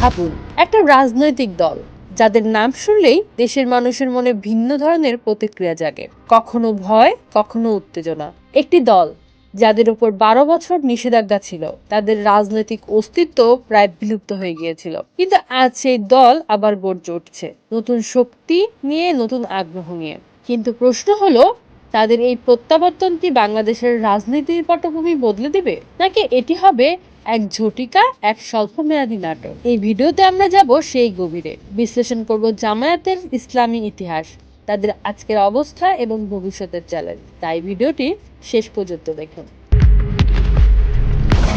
ভাবুন, একটা রাজনৈতিক দল, যাদের নাম শুনলেই দেশের মানুষের মনে ভিন্ন ধরনের প্রতিক্রিয়া জাগে। কখনো ভয়, কখনো উত্তেজনা। একটি দল, যাদের উপর বারো বছর নিষেধাজ্ঞা ছিল, তাদের রাজনৈতিক অস্তিত্ব প্রায় বিলুপ্ত হয়ে গিয়েছিল। কিন্তু আজ সেই দল আবার গর্জে উঠছে, নতুন শক্তি নিয়ে, নতুন আগ্রহ নিয়ে। কিন্তু প্রশ্ন হলো তাদের এই প্রত্যাবর্তনটি বাংলাদেশের রাজনীতির পটভূমি বদলে দিবে? নাকি এটি হবে এক ঝটিকা, এক স্বল্পমেয়াদী নাটক? এই ভিডিওতে আমরা যাব সেই গভীরে। বিশ্লেষণ করব জামায়াতের ইসলামী ইতিহাস, তাদের আজকের অবস্থা এবং ভবিষ্যতের চ্যালেঞ্জ তাই ভিডিওটি শেষ পর্যন্ত দেখুন।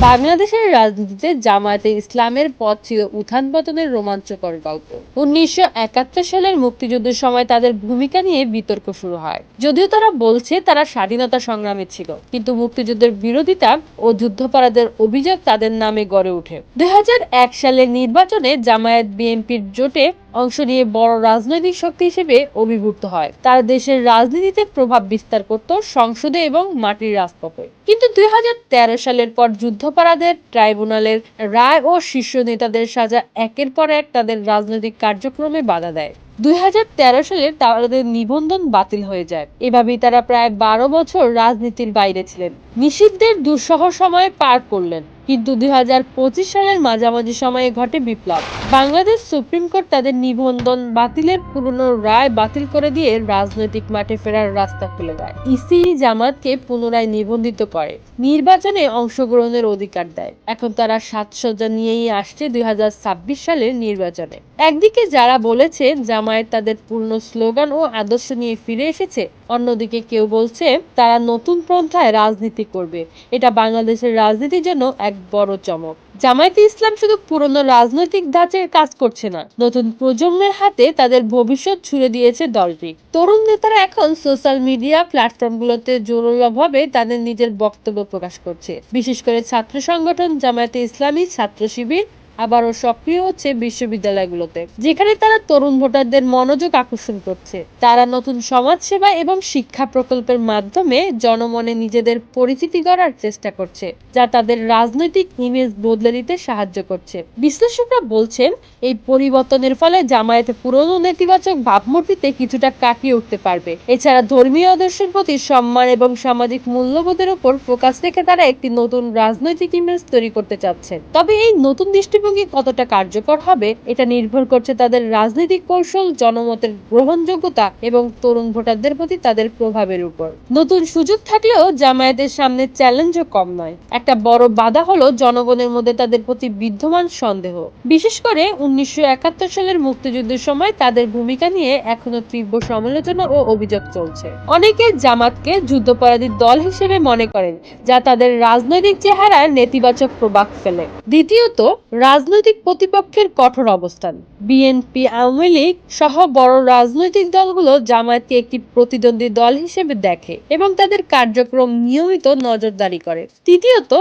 বাংলাদেশের রাজনীতিতে জামায়াতে ইসলামের পথ ছিল উত্থান পতনের রোমাঞ্চকর গল্প। উনিশশো একাত্তর সালের মুক্তিযুদ্ধের সময় তাদের ভূমিকা নিয়ে বিতর্ক শুরু হয়। যদিও তারা বলছে তারা স্বাধীনতা সংগ্রামে ছিল, কিন্তু মুক্তিযুদ্ধের বিরোধিতা ও যুদ্ধাপরাধের অভিযোগ তাদের নামে গড়ে ওঠে। দুই হাজার এক সালের নির্বাচনে জামায়াত বিএনপির জোটে অংশ নিয়ে বড় রাজনৈতিক শক্তি হিসেবে অভিভূত হয়। তার দেশের রাজনীতিতে প্রভাব বিস্তার করত সংসদে এবং মাটির রাজপথে। কিন্তু দুই হাজার তেরো সালের পর যুদ্ধপরাধের ট্রাইব্যুনালের রায় ও শীর্ষ নেতাদের সাজা একের পর এক তাদের রাজনৈতিক কার্যক্রমে বাধা দেয়। দুই হাজার তেরো সালে তাদের নিবন্ধন বাতিল হয়ে যায়। এভাবেই তারা প্রায় বারো বছর রাজনীতির বাইরে ছিলেন। নিষিদ্ধের দুঃসহ সময় পার করলেন। কিন্তু দুই সালের মাঝামাঝি সময়ে ঘটে বিপ্লব। বাংলাদেশ সুপ্রিম কোর্ট তাদের নিবন্ধন বাতিলের পুরনো রায় বাতিল করে দিয়ে রাজনৈতিক মাঠে ফেরার রাস্তা খুলে দেয়। ইসি জামাতকে পুনরায় নিবন্ধিত করে। নির্বাচনে অংশগ্রহণের অধিকার দেয়। এখন তারা সাজসজ্জা নিয়েই আসছে দুই হাজার ছাব্বিশ সালের নির্বাচনে। একদিকে যারা বলেছে জামায়াত তাদের পূর্ণ স্লোগান ও আদর্শ নিয়ে ফিরে এসেছে। অন্যদিকে কেউ বলছে, তারা নতুন পন্থায় রাজনীতি করবে। এটা বাংলাদেশের রাজনীতির জন্য এক বড় চমক। জামায়াতে ইসলাম শুধু পুরনো রাজনৈতিক ধাঁচের কাজ করছে না, নতুন প্রজন্মের হাতে তাদের ভবিষ্যৎ ছুড়ে দিয়েছে দলটি। তরুণ নেতারা এখন সোশ্যাল মিডিয়া প্ল্যাটফর্মগুলোতে জোরালোভাবে তাদের নিজের বক্তব্য প্রকাশ করছে। বিশেষ করে ছাত্র সংগঠন জামায়াতে ইসলামী ছাত্র শিবির আবারও সক্রিয় হচ্ছে বিশ্ববিদ্যালয়গুলোতে, যেখানে তারা তরুণ ভোটারদের মনোযোগ আকর্ষণ করছে। তারা নতুন সমাজসেবা এবং শিক্ষা প্রকল্পের মাধ্যমে জনমনে নিজেদের পরিচিতি গড়ার চেষ্টা করছে, যা তাদের রাজনৈতিক ইমেজ বদলে দিতে সাহায্য করছে। বিশ্লেষকরা বলছেন, এই পরিবর্তনের ফলে জামায়াতে পুরনো নেতিবাচক ভাবমূর্তিতে কিছুটা কাটিয়ে উঠতে পারবে। এছাড়া ধর্মীয় আদর্শের প্রতি সম্মান এবং সামাজিক মূল্যবোধের উপর ফোকাস রেখে তারা একটি নতুন রাজনৈতিক ইমেজ তৈরি করতে চাচ্ছেন। তবে এই নতুন দৃষ্টিভঙ্গি কতটা কার্যকর হবে, এটা নির্ভর করছে তাদের রাজনৈতিক কৌশল, জনমতের গ্রহণযোগ্যতা এবং তরুণ ভোটারদের প্রতি তাদের প্রভাবের উপর। নতুন সুযোগ থাকলেও জামায়াতের সামনে চ্যালেঞ্জও কম নয়। একটা বড় বাধা হলো জনগণের মধ্যে তাদের প্রতি বিদ্যমান সন্দেহ। বিশেষ করে উনিশশো একাত্তর সালের মুক্তিযুদ্ধের সময় তাদের ভূমিকা নিয়ে এখনও তীব্র সমালোচনা ও অভিযোগ চলছে। অনেকে জামাতকে যুদ্ধপরাধীর দল হিসেবে মনে করেন, যা তাদের রাজনৈতিক চেহারায় নেতিবাচক প্রভাব ফেলে। দ্বিতীয়ত রাজনৈতিক প্রতিপক্ষের কঠোর অবস্থান। বিএনপি আওয়ামী লীগ সহ বড় রাজনৈতিক দলগুলো জামায়াতকে একটি প্রতিদ্বন্দ্বী দল হিসেবে দেখে এবং তাদের কার্যক্রম নিয়মিত নজরদারি করে। তৃতীয়ত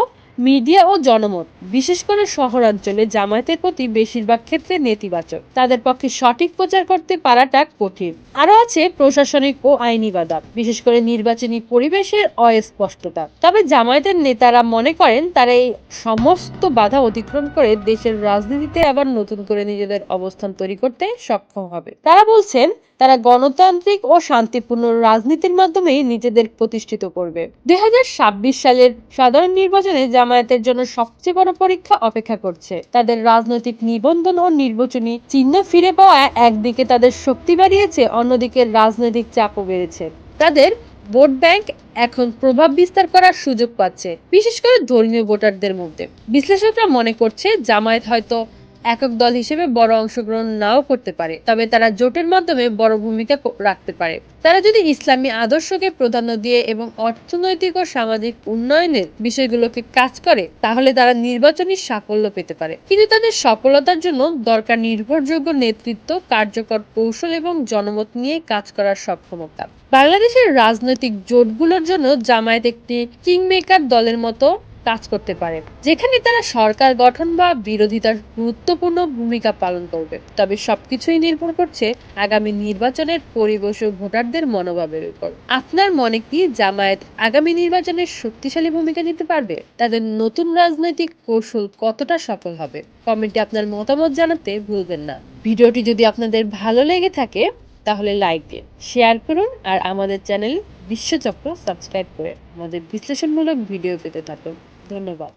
মিডিয়া ও জনমত, বিশেষ করে শহরাঞ্চলে জামায়াতের প্রতি বেশিরভাগ ক্ষেত্রে নেতিবাচক। তাদের পক্ষে সঠিক প্রচার করতে পারাটা কঠিন। আরও আছে প্রশাসনিক ও আইনি বাধা, বিশেষ করে নির্বাচনী পরিবেশের অস্পষ্টতা। তবে জামায়াতের নেতারা মনে করেন, তারা এই সমস্ত বাধা অতিক্রম করে দেশের রাজনীতিতে আবার নতুন করে নিজেদের অবস্থান তৈরি করতে সক্ষম হবে। তারা বলছেন তারা গণতান্ত্রিক ও শান্তিপূর্ণ রাজনীতির মাধ্যমেই নিজেদের প্রতিষ্ঠিত করবে। দু হাজার ছাব্বিশ সালের সাধারণ নির্বাচনে জামায়াতের জন্য সবচেয়ে বড় পরীক্ষা অপেক্ষা করছে। তাদের রাজনৈতিক নিবন্ধন ও নির্বাচনী চিহ্ন ফিরে পাওয়া একদিকে তাদের শক্তি বাড়িয়েছে, অন্যদিকে রাজনৈতিক চাপও বেড়েছে। তাদের ভোট ব্যাংক এখন প্রভাব বিস্তার করার সুযোগ পাচ্ছে, বিশেষ করে ধর্মীয় ভোটারদের মধ্যে। বিশ্লেষকরা মনে করছে, জামায়াত হয়তো একক দল হিসেবে বড় অংশগ্রহণ নাও করতে পারে, তবে তারা জোটের মাধ্যমে বড় ভূমিকা রাখতে পারে। তারা যদি ইসলামী আদর্শকে প্রাধান্য দিয়ে এবং অর্থনৈতিক ও সামাজিক উন্নয়নের বিষয়গুলোকে কাজ করে, তাহলে তারা নির্বাচনী সাফল্য পেতে পারে। কিন্তু তাদের সফলতার জন্য দরকার নির্ভরযোগ্য নেতৃত্ব, কার্যকর কৌশল এবং জনমত নিয়ে কাজ করার সক্ষমতা। বাংলাদেশের রাজনৈতিক জোটগুলোর জন্য জামায়াত একটি কিংমেকার দলের মতো কাজ করতে পারে। যেখানে তারা সরকার গঠন বা বিরোধিতার গুরুত্বপূর্ণ ভূমিকা পালন করবে। তবে সবকিছুই নির্ভর করছে আগামী নির্বাচনের পরিবেশ ও ভোটারদের মনোভাবের উপর। আপনার মনে কি জামায়াত আগামী নির্বাচনে শক্তিশালী ভূমিকা নিতে পারবে? তাদের নতুন রাজনৈতিক কৌশল কতটা সফল হবে? কমেন্টে আপনার মতামত জানাতে ভুলবেন না। ভিডিওটি যদি আপনাদের ভালো লেগে থাকে, তাহলে লাইক দিন, শেয়ার করুন আর আমাদের চ্যানেল বিশ্বচক্র সাবস্ক্রাইব করে আমাদের বিশ্লেষণমূলক ভিডিও পেতে থাকুন। धन्यवाद